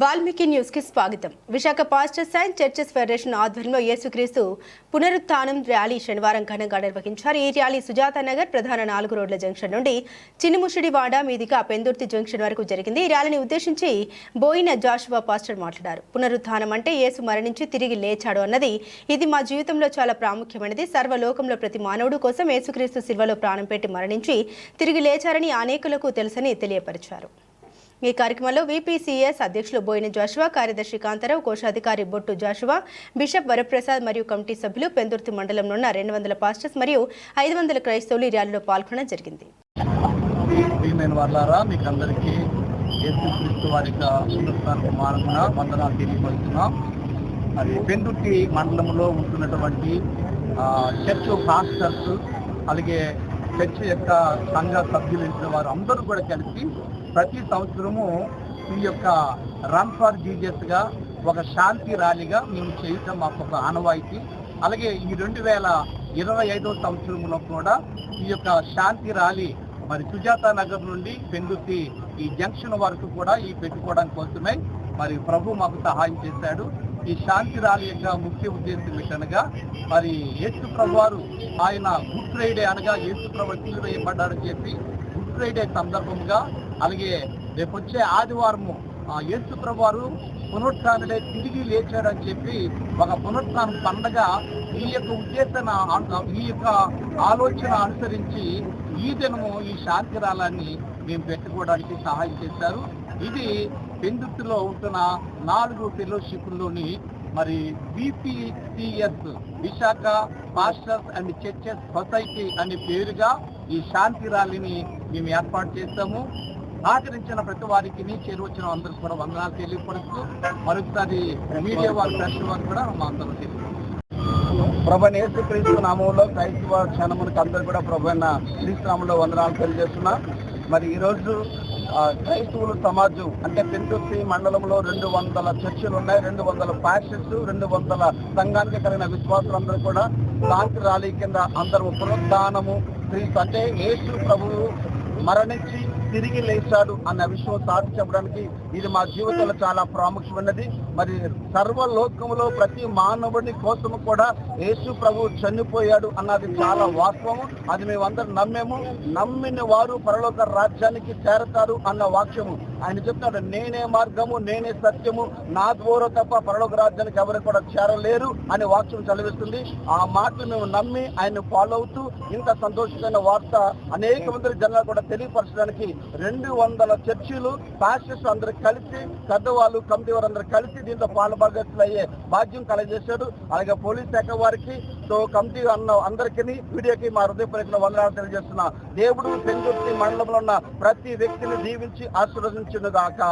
వాల్మీకి న్యూస్కి స్వాగతం. Visakha pastors and churches federation ఆధ్వర్యంలో యేసుక్రీస్తు పునరుత్థానం ర్యాలీ శనివారం ఘనంగా నిర్వహించారు. ఈ ర్యాలీ సుజాత నగర్ ప్రధాన నాలుగు రోడ్ల జంక్షన్ నుండి చిన్నముషిడివాడ మీదిగా పెందుర్తి జంక్షన్ వరకు జరిగింది. ఈ ర్యాలీని ఉద్దేశించి బోయిన జాషువా పాస్టర్ మాట్లాడారు. పునరుత్థానం అంటే యేసు మరణించి తిరిగి లేచాడు అన్నది ఇది మా జీవితంలో చాలా ప్రాముఖ్యమైనది. సర్వలోకంలో ప్రతి మానవుడు కోసం యేసుక్రీస్తు శిల్వలో ప్రాణం పెట్టి మరణించి తిరిగి లేచారని అనేకులకు తెలుసని తెలియపరిచారు. ఈ కార్యక్రమంలో విపిసిఎస్ అధ్యక్షులు బోయిన జాషువా కార్యదర్శి కాంతారావు కోశాధికారి బొట్టు జాషువా బిషప్ వరప్రసాద్ మరియు కమిటీ సభ్యులు పెందుర్తి మండలంలో ఉన్న రెండు వందల పాస్టర్స్ మరియు ఐదు వందల క్రైస్తవులు ఈ ర్యాలీలో పాల్గొనడం జరిగింది. ప్రియమైన పెందుర్తి మండలంలో ఉంటున్నటువంటి చర్చ్ పాస్టర్స్ అలాగే చర్చ్ యొక్క సంఘ సభ్యులు వారు అందరూ కూడా కలిసి ప్రతి సంవత్సరము ఈ యొక్క రన్ ఫర్ జీజస్గా ఒక శాంతి ర్యాలీగా మేము చేయటం మాకు ఒక ఆనవాయితీ. అలాగే ఈ రెండు వేల ఇరవై ఐదో సంవత్సరంలో కూడా ఈ యొక్క శాంతి ర్యాలీ మరి సుజాత నగర్ నుండి పెందుతి ఈ జంక్షన్ వరకు కూడా ఈ పెట్టుకోవడానికి కోసమే మరి ప్రభు మాకు సహాయం చేశాడు. ఈ శాంతి ర్యాలీ యొక్క ముఖ్య ఉద్దేశం ఏంటనగా మరి యేసు ప్రభు ఆయన గుడ్ ఫ్రైడే అనగా యేసు ప్రభు సిలువ వేయబడ్డాడని చెప్పి గుడ్ ఫ్రైడే సందర్భంగా అలాగే రేపొచ్చే ఆదివారము ఆ యేసు ప్రభు వారు తిరిగి లేచాడని చెప్పి ఒక పునరుత్థాన పండగ ఈ యొక్క ఉద్దేశన ఈ యొక్క ఆలోచన అనుసరించి ఈ దినము ఈ శాంతి రాలాన్ని మేము పెట్టుకోవడానికి సహాయం చేశారు. ఇది పెందుర్తిలో ఉంటున్న నాలుగు ఫెలోషిప్లోని మరి BPCS Visakha pastors and churches society అనే పేరుగా ఈ శాంతి ర్యాలీని మేము ఏర్పాటు చేస్తాము సహకరించిన ప్రతి వారికి చేరువచ్చిన అందరూ కూడా వందనాలు తెలియపరుస్తూ మరొకసారి మీడియా వారి ప్రెస్ వారు కూడా మా అందరూ తెలియదు ప్రభు యేసుక్రీస్తు నామంలో క్రైస్తవ క్షణమునికి అందరూ కూడా ప్రభు అయిన క్రీస్తు నామంలో వందనాలు తెలియజేస్తున్నా. మరి ఈరోజు క్రైస్తవుల సమాజం అంటే పెంటుసి మండలంలో రెండు వందల చర్చిలు ఉన్నాయి రెండు వందల ప్యాషెస్ రెండు వందల సంఘానికి కలిగిన విశ్వాసులందరూ కూడా శాంతి ర్యాలీ కింద అందరూ పునరుద్ధానము. శ్రీ అంటే యేసు ప్రభువు మరణించి తిరిగి లేచాడు అన్న విషయం సాధి చెప్పడానికి ఇది మా జీవితంలో చాలా ప్రాముఖ్యమైనది. మరి సర్వలోకంలో ప్రతి మానవుడి కోసం కూడా యేసు ప్రభు చనిపోయాడు అన్నది చాలా వాస్తవము. అది మేమందరం నమ్మేము. నమ్మిన వారు పరలోక రాజ్యానికి చేరతారు అన్న వాక్యము. ఆయన చెప్తాడు నేనే మార్గము నేనే సత్యము. నా ద్వారా తప్ప పరలోక రాజ్యానికి ఎవరు కూడా చేరలేరు అనే వాక్యం చదివిస్తుంది ఆ మాటలు మేము నమ్మి ఆయన ఫాలో అవుతూ ఇంత సంతోషమైన వార్త అనేక మంది జనాలు కూడా తెలియపరచడానికి రెండు వందల చర్చిలు పాస్టర్స్ అందరూ కలిసి పెద్దవాళ్ళు కమిటీ వారు అందరూ కలిసి దీంట్లో పాల్భాగస్తులు అయ్యే భాగ్యం కలగజేశాడు అలాగే పోలీస్ శాఖ వారికి సో కమిటీ అన్న అందరికీ వీడియోకి మా హృదయపూర్వక వందనాలు తెలియజేస్తున్నా. దేవుడు పెంగుర్తి మండలంలో ఉన్న ప్రతి వ్యక్తిని దీవించి ఆశీర్వదించిన దాకా